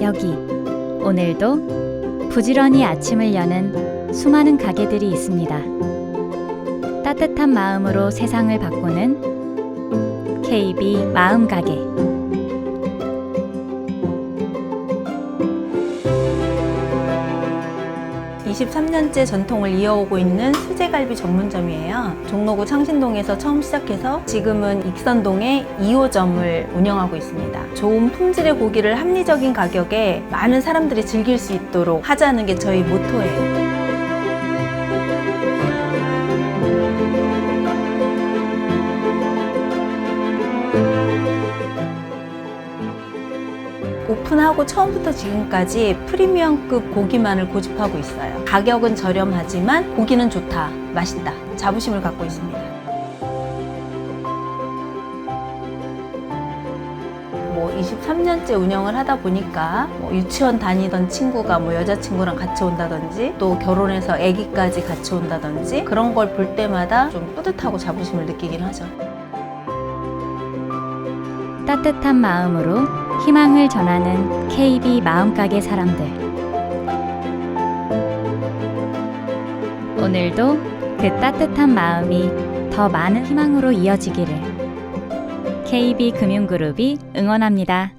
여기 오늘도 부지런히 아침을 여는 수많은 가게들이 있습니다. 따뜻한 마음으로 세상을 바꾸는 KB 마음 가게. 23년째 전통을 이어오고 있는 수제갈비 전문점이에요. 종로구 창신동에서 처음 시작해서 지금은 익선동에 2호점을 운영하고 있습니다. 좋은 품질의 고기를 합리적인 가격에 많은 사람들이 즐길 수 있도록 하자는 게 저희 모토예요. 오픈하고 처음부터 지금까지 프리미엄급 고기만을 고집하고 있어요. 가격은 저렴하지만 고기는 좋다, 맛있다, 자부심을 갖고 있습니다. 뭐 23년째 운영을 하다 보니까 뭐 유치원 다니던 친구가 뭐 여자친구랑 같이 온다든지 또 결혼해서 아기까지 같이 온다든지 그런 걸 볼 때마다 좀 뿌듯하고 자부심을 느끼긴 하죠. 따뜻한 마음으로 희망을 전하는 KB 마음가게 사람들. 오늘도 그 따뜻한 마음이 더 많은 희망으로 이어지기를 KB 금융그룹이 응원합니다.